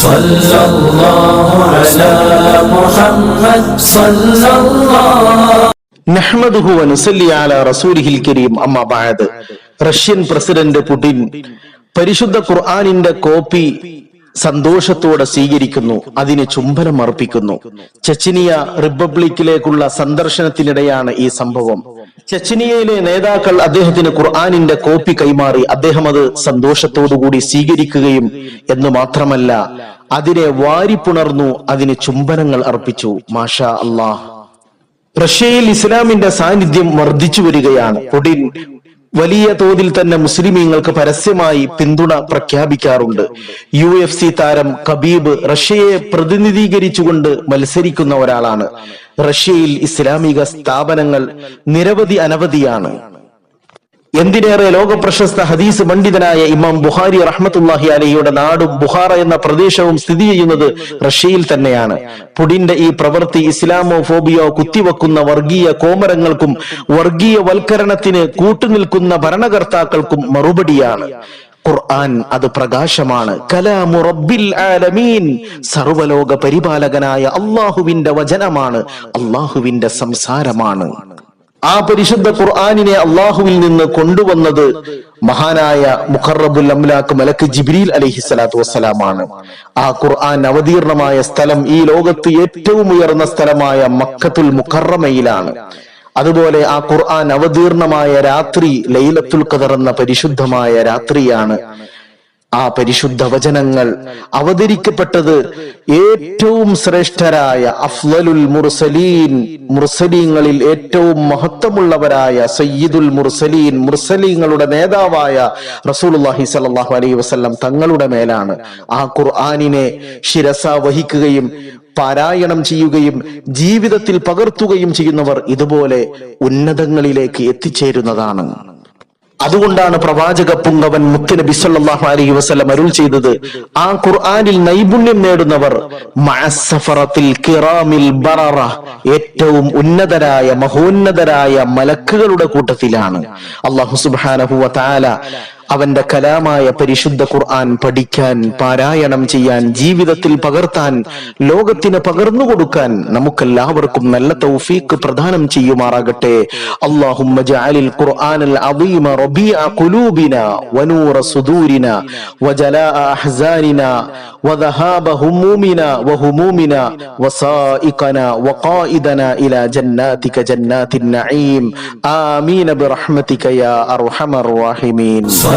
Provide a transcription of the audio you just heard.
صلى الله على محمد صلى الله നഹ്മദുഹു വനുസല്ലി അല റസൂലിഹിൽ കരീം അമ്മ ബഅദ് റഷ്യൻ പ്രസിഡന്റ് പുടിൻ പരിശുദ്ധ ഖുർആനിന്റെ കോപ്പി സന്തോഷത്തോടെ സ്വീകരിക്കുന്നു അതിന് ചുംബനം അർപ്പിക്കുന്നു ചെച്ചിനിയ റിപ്പബ്ലിക്കിലേക്കുള്ള സന്ദർശനത്തിനിടെയാണ് ഈ സംഭവം ചെച്ചിനിയയിലെ നേതാക്കൾ അദ്ദേഹത്തിന് ഖുർആാനിന്റെ കോപ്പി കൈമാറി. അദ്ദേഹം അത് സന്തോഷത്തോടുകൂടി സ്വീകരിക്കുകയും എന്ന് മാത്രമല്ല അതിനെ വാരിപ്പുണർന്നു അതിന് ചുംബനങ്ങൾ അർപ്പിച്ചു. മാഷാ അള്ളാഹ് റഷ്യയിൽ ഇസ്ലാമിന്റെ സാന്നിധ്യം വർദ്ധിച്ചു വരികയാണ്. പുടിൻ വലിയ തോതിൽ തന്നെ മുസ്ലിമീങ്ങൾക്ക് പരസ്യമായി പിന്തുണ പ്രഖ്യാപിക്കാറുണ്ട്. യു എഫ് സി താരം കബീബ് റഷ്യയെ പ്രതിനിധീകരിച്ചുകൊണ്ട് മത്സരിക്കുന്ന ഒരാളാണ്. റഷ്യയിൽ ഇസ്ലാമിക സ്ഥാപനങ്ങൾ നിരവധി അനവധിയാണ്. എന്തിനേറെ ലോക പ്രശസ്ത ഹദീസ് പണ്ഡിതനായ ഇമാം ബുഹാരി റഹ്മത്തുല്ലാഹി അലിയുടെ നാടും ബുഹാറ എന്ന പ്രദേശവും സ്ഥിതി ചെയ്യുന്നത് റഷ്യയിൽ തന്നെയാണ്. പുടിന്റെ ഈ പ്രവൃത്തി ഇസ്ലാമോ ഫോബിയോ കുത്തിവെക്കുന്ന വർഗീയ കോമരങ്ങൾക്കും വർഗീയ വൽക്കരണത്തിന് കൂട്ടുനിൽക്കുന്ന ഭരണകർത്താക്കൾക്കും മറുപടിയാണ്. ഖുർആൻ അത് പ്രകാശമാണ്. കലാമു റബ്ബിൽ ആലമീൻ. സർവലോക പരിപാലകനായ അള്ളാഹുവിന്റെ വചനമാണ്. അള്ളാഹുവിന്റെ സംസാരമാണ്. ആ പരിശുദ്ധ ഖുർആാനിനെ അള്ളാഹുവിൽ നിന്ന് കൊണ്ടുവന്നത് മഹാനായ മുഖറബുൽ അംലാക്ക് മലക്ക് ജിബ്രീൽ അലഹി സ്വലാത്തു വസ്സലാമാണ്. ആ ഖുർആൻ അവതീർണമായ സ്ഥലം ഈ ലോകത്ത് ഏറ്റവും ഉയർന്ന സ്ഥലമായ മക്കത്തുൽ മുഖറമയിലാണ്. അതുപോലെ ആ ഖുർആൻ അവതീർണമായ രാത്രി ലൈലത്തുൽ ഖദർ എന്ന പരിശുദ്ധമായ രാത്രിയാണ് ആ പരിശുദ്ധ വചനങ്ങൾ അവതരിക്കപ്പെട്ടത് ഏറ്റവും ശ്രേഷ്ഠരായ അഫ്ലലുൽ മുർസലീൻ മുർസലീങ്ങളിൽ ഏറ്റവും മഹത്വമുള്ളവരായ സയ്യിദുൽ മുർസലീൻ മുർസലീങ്ങളുടെ നേതാവായ റസൂലുള്ളാഹി സ്വല്ലല്ലാഹു അലൈഹി വസല്ലം തങ്ങളുടെ മേലാണ്. ആ ഖുർആനിനെ ശിരസ വഹിക്കുകയും പാരായണം ചെയ്യുകയും ജീവിതത്തിൽ പകർത്തുകയും ചെയ്യുന്നവർ ഇതുപോലെ ഉന്നതങ്ങളിലേക്ക് എത്തിച്ചേരുന്നതാണ്. അതുകൊണ്ടാണ് പ്രവാചക പുങ്കവൻ മുത്തുനബി സല്ലാഹു അലൈഹി വസ്ലം അരുൾ ചെയ്തത്. ആ ഖുർആാനിൽ നൈപുണ്യം നേടുന്നവർ കിറാമിൽ ബററ ഏറ്റവും ഉന്നതരായ മഹോന്നതരായ മലക്കുകളുടെ കൂട്ടത്തിലാണ്. അള്ളാഹു സുബ്ഹാനഹു വ തആല അവന്റെ കലാമായ പരിശുദ്ധ ഖുർആൻ പഠിക്കാൻ പാരായണം ചെയ്യാൻ ജീവിതത്തിൽ പകർത്താൻ ലോകത്തിന് പകർന്നു കൊടുക്കാൻ നമുക്കെല്ലാവർക്കും നല്ല തൗഫീഖ് പ്രദാനം ചെയ്യുമാറാകട്ടെ അല്ലാഹുമ്മ ജഅലിൽ ഖുർആനൽ അദീമ റബീഅ ഖുലൂബിന വനൂറ സുദൂരിന വജലാഅ അഹ്സാനിന وذهاب همومنا وهمومنا وسائقنا وقائدنا إلى جناتك جنات النعيم آمين برحمتك يا أرحم الراحمين